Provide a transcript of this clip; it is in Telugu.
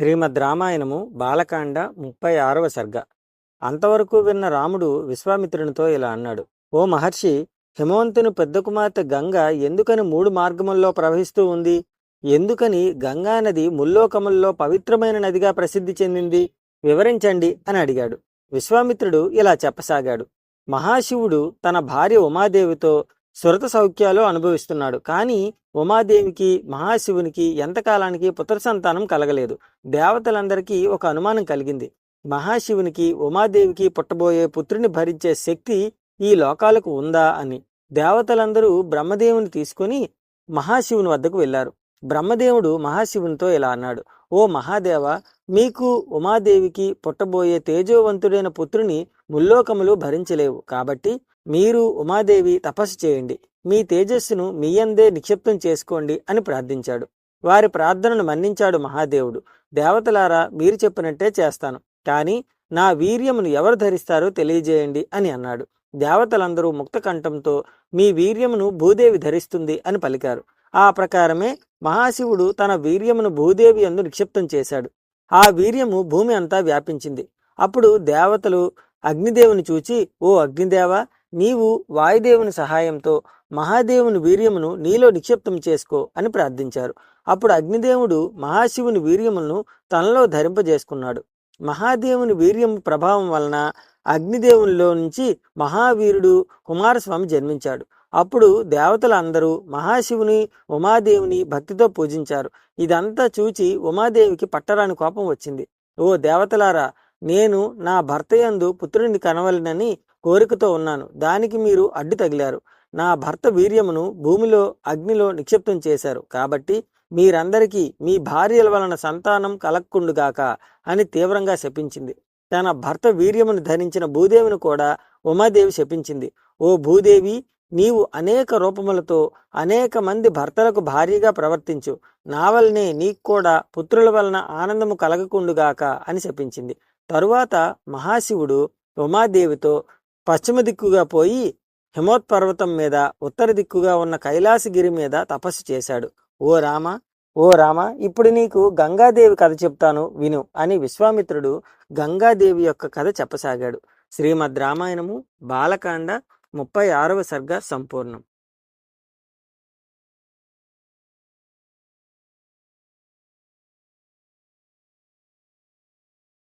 శ్రీమద్ రామాయణము బాలకాండ ముప్పై ఆరవ సర్గ. అంతవరకు విన్న రాముడు విశ్వామిత్రునితో ఇలా అన్నాడు ఓ మహర్షి హిమవంతుని పెద్ద కుమార్తె గంగ ఎందుకని మూడు మార్గముల్లో ప్రవహిస్తూ ఉంది? ఎందుకని గంగా నది ముల్లోకముల్లో పవిత్రమైన నదిగా ప్రసిద్ధి చెందింది? వివరించండి అని అడిగాడు. విశ్వామిత్రుడు ఇలా చెప్పసాగాడు మహాశివుడు తన భార్య ఉమాదేవితో సురత సౌఖ్యాలు అనుభవిస్తున్నాడు. కానీ ఉమాదేవికి మహాశివునికి ఎంతకాలానికి పుత్ర సంతానం కలగలేదు. దేవతలందరికీ ఒక అనుమానం కలిగింది. మహాశివునికి ఉమాదేవికి పుట్టబోయే పుత్రుని భరించే శక్తి ఈ లోకాలకు ఉందా అని. దేవతలందరూ బ్రహ్మదేవుని తీసుకుని మహాశివుని వద్దకు వెళ్ళారు. బ్రహ్మదేవుడు మహాశివునితో ఇలా అన్నాడు ఓ మహాదేవ మీకు ఉమాదేవికి పుట్టబోయే తేజోవంతుడైన పుత్రుని ముల్లోకములు భరించలేవు. కాబట్టి మీరు ఉమాదేవి తపస్సు చేయండి. మీ తేజస్సును మీ అందే నిక్షిప్తం చేసుకోండి అని ప్రార్థించాడు. వారి ప్రార్థనను మన్నించాడు మహాదేవుడు. దేవతలారా మీరు చెప్పినట్టే చేస్తాను. కానీ నా వీర్యమును ఎవరు ధరిస్తారో తెలియజేయండి అని అన్నాడు. దేవతలందరూ ముక్తకంఠంతో మీ వీర్యమును భూదేవి ధరిస్తుంది అని పలికారు. ఆ ప్రకారమే మహాశివుడు తన వీర్యమును భూదేవి అందు నిక్షిప్తం చేశాడు. ఆ వీర్యము భూమి అంతా వ్యాపించింది. అప్పుడు దేవతలు అగ్నిదేవుని చూచి ఓ అగ్నిదేవ నీవు వాయుదేవుని సహాయంతో మహాదేవుని వీర్యమును నీలో నిక్షిప్తం చేసుకో అని ప్రార్థించారు. అప్పుడు అగ్నిదేవుడు మహాశివుని వీర్యములను తనలో ధరింపజేసుకున్నాడు. మహాదేవుని వీర్యం ప్రభావం వలన అగ్నిదేవునిలో నుంచి మహావీరుడు కుమారస్వామి జన్మించాడు. అప్పుడు దేవతలందరూ మహాశివుని ఉమాదేవిని భక్తితో పూజించారు. ఇదంతా చూచి ఉమాదేవికి పట్టరాని కోపం వచ్చింది. ఓ దేవతలారా నేను నా భర్త యందు పుత్రుడిని కనవలనని కోరికతో ఉన్నాను. దానికి మీరు అడ్డు తగిలారు. నా భర్త వీర్యమును భూమిలో అగ్నిలో నిక్షిప్తం చేశారు. కాబట్టి మీరందరికీ మీ భార్యల వలన సంతానం కలక్కుండుగాక అని తీవ్రంగా శపించింది. తన భర్త వీర్యమును ధరించిన భూదేవిని కూడా ఉమాదేవి శపించింది. ఓ భూదేవి నీవు అనేక రూపములతో అనేక మంది భర్తలకు భార్యగా ప్రవర్తించు. నా వలనే నీకు కూడా పుత్రుల వలన ఆనందము కలగకుండుగాక అని శపించింది. తరువాత మహాశివుడు ఉమాదేవితో పశ్చిమ దిక్కుగా పోయి హిమోత్పర్వతం మీద ఉత్తర దిక్కుగా ఉన్న కైలాసగిరి మీద తపస్సు చేశాడు. ఓ రామ ఓ రామ ఇప్పుడు నీకు గంగాదేవి కథ చెప్తాను విను అని విశ్వామిత్రుడు గంగాదేవి యొక్క కథ చెప్పసాగాడు. శ్రీమద్ రామాయణము బాలకాండ ముప్పై ఆరవ సర్గ సంపూర్ణం.